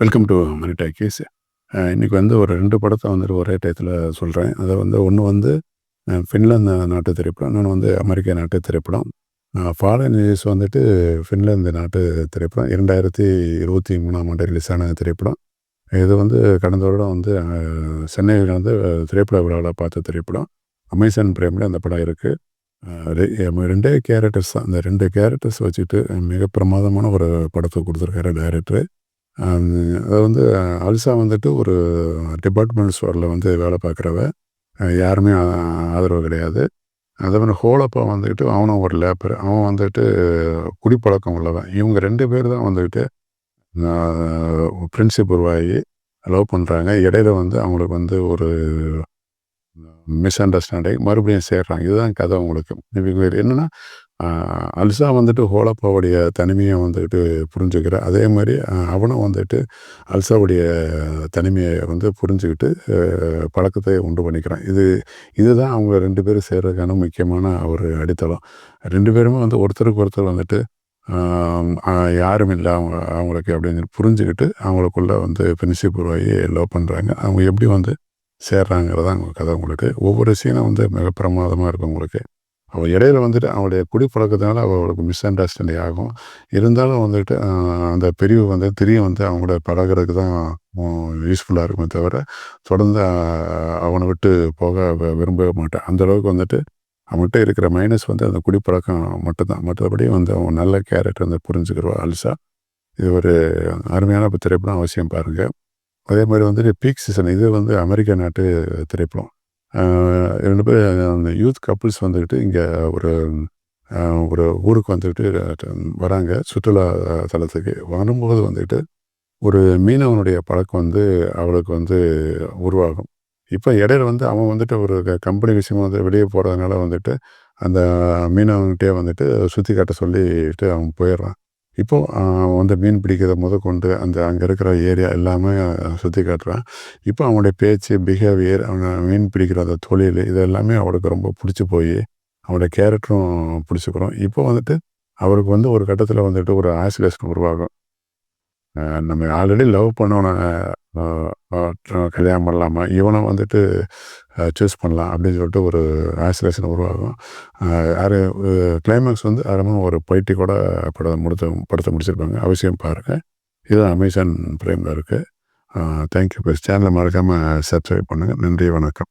Welcome to money case இன்றைக்கி வந்து ஒரு ரெண்டு படத்தை வந்துட்டு ஒரே டயத்தில் சொல்கிறேன் அதை வந்து ஒன்று வந்து ஃபின்லாந்து நாட்டு திரைப்படம் இன்னொன்று வந்து அமெரிக்க நாட்டு திரைப்படம். ஃபாலன் நியூஸ் வந்துட்டு ஃபின்லாந்து நாட்டு திரைப்படம். இரண்டாயிரத்தி இருபத்தி மூணாம் ஆண்டு ரிலீஸ் ஆன திரைப்படம். இது வந்து கடந்த வருடம் வந்து சென்னையில் வந்து திரைப்பட விழாவில் பார்த்த திரைப்படம். அமேசான் பிரேமில் அந்த படம் இருக்குது ரெண்டே கேரக்டர்ஸ் தான். அந்த ரெண்டு கேரக்டர்ஸ் வச்சுட்டு மிக பிரமாதமான ஒரு படத்தை கொடுத்துருக்காரு டைரக்டர் அது வந்து அல்சா வந்துட்டு ஒரு டிபார்ட்மெண்ட் ஸ்டோரில் வந்து வேலை பார்க்குறவ. யாருமே ஆதரவு கிடையாது. அதே மாதிரி ஹோலப்பா வந்துக்கிட்டு அவனும் ஒரு லேப்பர் அவன் வந்துட்டு குடிப்பழக்கம் உள்ளவன். இவங்க ரெண்டு பேர் தான் வந்துக்கிட்டு ஃப்ரெண்ட்ஷிப் உருவாகி லவ் பண்ணுறாங்க இடையில வந்து அவங்களுக்கு வந்து ஒரு மிஸ் அண்டர்ஸ்டாண்டிங் மறுபடியும் சேர்றாங்க. இதுதான் கதை உங்களுக்கு. இவங்க என்னென்னா அல்சா வந்துட்டு ஹோலப்பாவுடைய தனிமையை வந்துட்டு புரிஞ்சுக்கிற அதே மாதிரி அவனும் வந்துட்டு அல்சாவுடைய தனிமையை வந்து புரிஞ்சுக்கிட்டு பழக்கத்தை உண்டு பண்ணிக்கிறான். இது இதுதான் அவங்க ரெண்டு பேரும் சேர்றதுக்கான முக்கியமான ஒரு அடித்தளம். ரெண்டு பேருமே வந்து ஒருத்தருக்கு ஒருத்தர் வந்துட்டு யாரும் இல்லை அவங்க அவங்களுக்கு அப்படின்னு புரிஞ்சுக்கிட்டு அவங்களுக்குள்ள வந்து ஃப்ரெண்ட்ஷிப் உருவாகி லவ் பண்ணுறாங்க அவங்க எப்படி வந்து சேர்றாங்கிறதான் அவங்க கதை உங்களுக்கு. ஒவ்வொரு சீனும் வந்து மிக பிரமாதமாக இருக்கும் உங்களுக்கு. அவள் இடையில வந்துட்டு அவளுடைய குடிப்பழக்கத்தினால அவளுக்கு மிஸ் அண்டர்ஸ்டாண்டிங் ஆகும். இருந்தாலும் வந்துட்டு அந்த பிரிவு வந்து திரியும் வந்து அவங்களோட பழகுறதுக்கு தான் யூஸ்ஃபுல்லாக இருக்குமே தவிர தொடர்ந்து அவனை விட்டு போக விரும்பவே மாட்டேன் அந்த அளவுக்கு வந்துட்டு அவன்கிட்ட இருக்கிற மைனஸ் வந்து அந்த குடிப்பழக்கம் மட்டும்தான். மற்றபடி வந்து அவன் நல்ல கேரக்டர் வந்து புரிஞ்சுக்கிறவா அல்சா. இது ஒரு அருமையான திரைப்படம் அவசியம் பாருங்கள் அதே மாதிரி வந்துட்டு பீக் சீசன் இது வந்து அமெரிக்க நாட்டு திரைப்படம். ரெண்டு பேர் அந்த யூத் கப்புள்ஸ் வந்துக்கிட்டு இங்கே ஒரு ஒரு ஊருக்கு வந்துக்கிட்டு வராங்க. சுற்றுலா தலத்துக்கு. வரும்போது வந்துக்கிட்டு ஒரு மீனவனுடைய பழக்கம் வந்து அவளுக்கு வந்து உருவாகும். இப்போ இடையில வந்து அவன் வந்துட்டு ஒரு க- கம்பெனி விஷயமா வந்து வெளியே போகிறதுனால வந்துட்டு அந்த மீனவன்கிட்டே வந்துட்டு சுற்றி காட்ட சொல்லிட்டு அவன் போயிடுறான். இப்போது வந்து மீன் பிடிக்கிறத முதற்கொண்டு அந்த அங்கே இருக்கிற ஏரியா எல்லாமே சுற்றி காட்டுறான். இப்போ அவனுடைய பேச்சு பிஹேவியர் அவனை மீன் பிடிக்கிற அந்த தொழில் இது எல்லாமே அவனுக்கு ரொம்ப பிடிச்சி போய் அவனுடைய கேரக்டரும் பிடிச்சிக்கிறோம் இப்போ வந்துட்டு அவருக்கு வந்து ஒரு கட்டத்தில் வந்துட்டு ஒரு ஆசிலேஷன் உருவாகும். நம்ம ஆல்ரெடி லவ் பண்ணவனை கல்யாணம் பண்ணலாமா? இவனை வந்துட்டு சூஸ் பண்ணலாம் அப்படின்னு சொல்லிட்டு ஒரு ஆசிலேஷன் உருவாகும். அஹ், கிளைமேக்ஸ் வந்து அறமாக ஒரு போயிட்டி கூட படம் முடித்த படத்தை முடிச்சிருப்பாங்க. அவசியம் பாருங்கள் இது அமேசான் ப்ரைமில் இருக்குது தேங்க்யூ ப்ளஸ் சேனலை மறக்காமல் சப்ஸ்கிரைப் பண்ணுங்கள் நன்றி வணக்கம்.